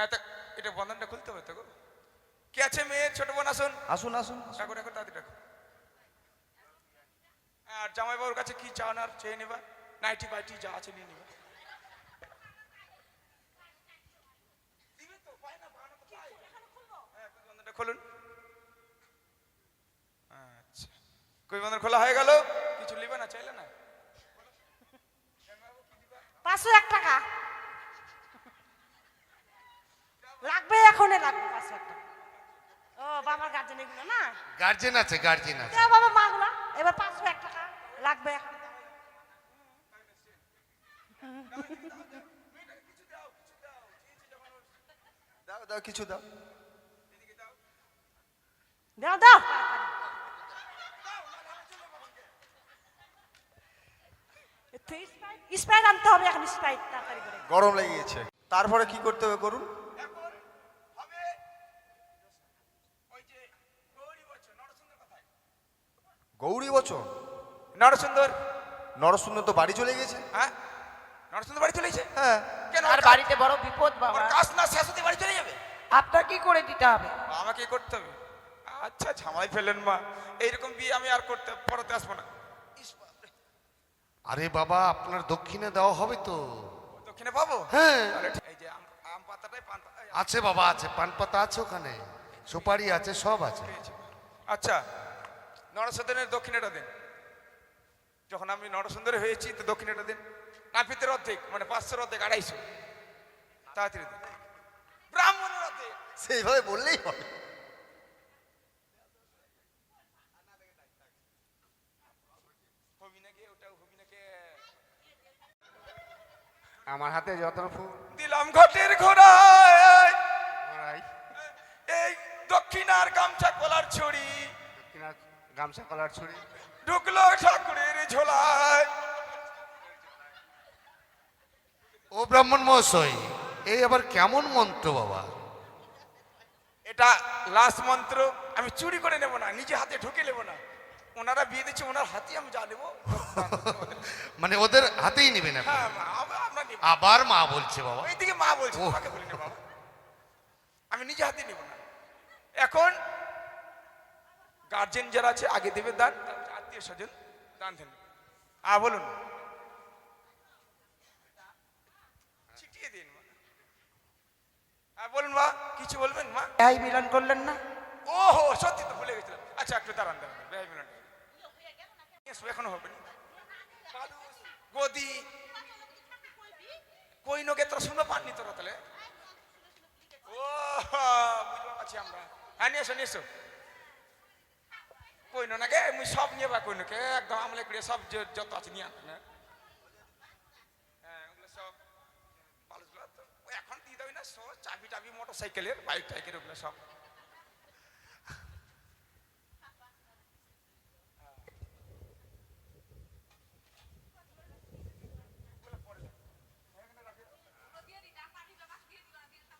হ্যাঁ তা এটা বন্ধনটা খুলতে হবে তো গো। কে আছে মেয়ে? ছোট বোন আসুন। আসুন আসুন। ডাকো ডাকো তাড়াতাড়ি ডাকো আর জামাই বাবুর কাছে কি চাও না চেয়ে নেবা। নাইটি বাইটি যা আছে নিয়ে নেবা। তো, পায় না, বাহানা তো পায়। হ্যাঁ, খুলুন। আচ্ছা। কই বন্ধন খোলা হয়ে গেল? কিছু নিবে না চাইলে না? পাঁচশো এক টাকা লাগবে এখনই লাগবে পাঁচশো এক টাকা বাবার গার্জেন এগুলো না? গার্জেন আছে গার্জেন আছে। দেও বাবা মাগুলা এবার পাঁচশো এক টাকা লাগবে। এখন দাও দাও কিছু দাও। দাও দাও। স্প্রাইট আনতে হবে এখন স্প্রাইট তাড়াতাড়ি করে। গরম লেগে গেছে। তারপরে কি করতে হবে করুন এখন হবে ওই যে গৌরী বছর নরসুন্দর কোথায় গৌরী বচন নরসুন্দর নরসুন্দর তো বাড়ি চলে গেছে হ্যাঁ? নরসুন্দর বাড়ি চলে গেছে হ্যাঁ। কেন আর বাড়িতে বড় বিপদ বাবা। কাজ না শেষ হতে বাড়ি চলে যাবে? আপনার কি করে দিতে হবে? আমাকে করতে হবে? আচ্ছা ঝামাই ফেলেন মা। এইরকম বিয়ে আমি আর করতে পড়াতে আসব না। আরে বাবা আপনার দক্ষিণে দেওয়া হবে তো। দক্ষিণে পাবো? হ্যাঁ। এই যে আম পাতাটাই পান আছে বাবা আছে। পান পাতা আছে ওখানে। সুপারি আছে সব আছে। আচ্ছা নরসুন্দরের দক্ষিণেটা দিন। যখন আমি নরসুন্দর হয়েছি তো দক্ষিণেটা দিন। নাপিতের অর্ধেক মানে পাঁচশোর অর্ধেক আড়াইশো। তাড়াতাড়ি দিন। ব্রাহ্মণের অর্ধেক। সেইভাবে বললেই হবে। আমার হাতে যত ফুল। দিলাম ঘটের ঘোড়ায়। এই দক্ষিণার গামছা কলার ছড়ি কিনা গামছা কলার ছুরি। ঢুকলো ঠাকুরের ঝোলায়। ও ব্রাহ্মণ মহাশয় এই আবার কেমন মন্ত্র বাবা? এটা লাস্ট মন্ত্র আমি চুরি করে নেব না নিজে হাতে ঢুকে নেব না। ওনারা বিয়ে দিচ্ছে ওনার হাতেই আমি যা নেব। মানে ওদের হাতেই নেবেন হ্যাঁ মা, আমরা- আমরা আবার মা বলছে বাবা? ওইদিকে মা বলছে আমি নিজে হাতে নেব না। এখন গার্জেন যারা আছে আগে দেবে দান আত্মীয় স্বজন দান দেন। আ বলুন। ছিটিয়ে দিন মা। বলুন মা কিছু বলবেন মা? এই মিলন করলেন না? ওহো সত্যি তো ভুলে গেছিলাম। আচ্ছা একটু দাঁড়ান দাঁড়ান বেহাই মিলন এখনও হবে না। গদি কই নগে তোরা শুনো পাননি তোরা তাহলে? ও বুঝতে পারছি আমরা। হ্যাঁ নিয়ে এসো নিয়ে এসো। কই নাকে? মুই সব নিয়ে বা কই নকে একদম আমলে করে সব যত আছে নিয়ে আন হ্যাঁ হ্যাঁ এখন দিয়ে দেবে না, সব চাবি টাবি মোটর সাইকেলের বাইক টাইকের, ওগুলো সব।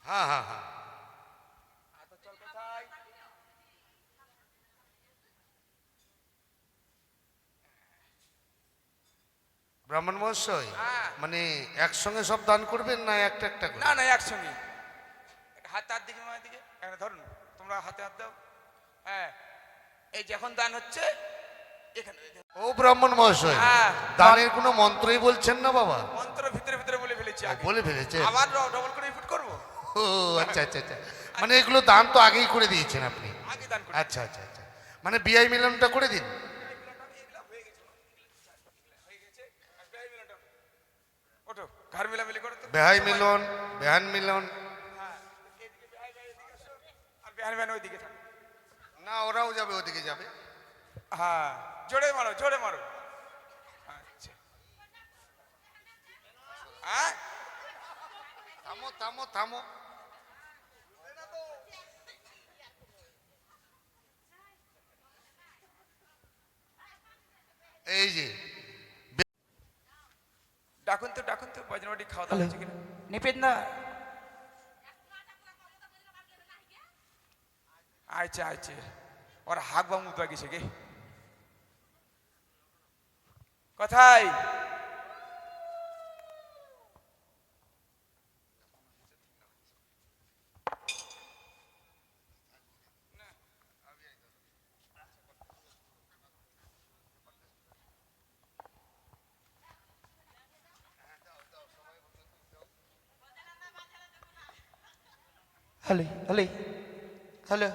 হ্যাঁ হ্যাঁ হ্যাঁ আচ্ছা চল কোথায় ব্রাহ্মণ মহাশয়? হ্যাঁ। মানে একসঙ্গে সব দান করবেন না একটা একটা করে? না না একসঙ্গে। হাত হাত দিকে মায়ের দিকে। এখানে ধরুন তোমরা হাতে হাত দাও। হ্যাঁ এই যখন দান হচ্ছে এখানে। ও ব্রাহ্মণ মহাশয় হ্যাঁ। দানের কোনো মন্ত্রই বলছেন না বাবা? মন্ত্র ভিতরে ভিতরে বলে ফেলেছি বলে ফেলেছে। আবার ডবল করে রিপিট করব? ও আচ্ছা আচ্ছা আচ্ছা। মানে এগুলো দান তো আগেই করে দিয়েছেন আপনি? আগে দান করি আচ্ছা আচ্ছা আচ্ছা। মানে বিআই মিলনটা করে দিন? ওঠো ঘর মিলামিলি করো বেহাই মিলন বেহান মিলন। হ্যাঁ আর বেহান বেহান ওইদিকে না ওরাও যাবে ওদিকে যাবে। হ্যাঁ জোরে মারো জোরে মারো। আচ্ছা। হ্যাঁ? থামো থামো থামো এই যে ডাকুন তো ডাকুন তো বজনবাটি খাওয়া দাওয়া হয়েছে কিনা? নিপেন না। আচ্ছা আচ্ছা ওর হাক বা মুদা গেছে গে। কোথায়? Hello hello hello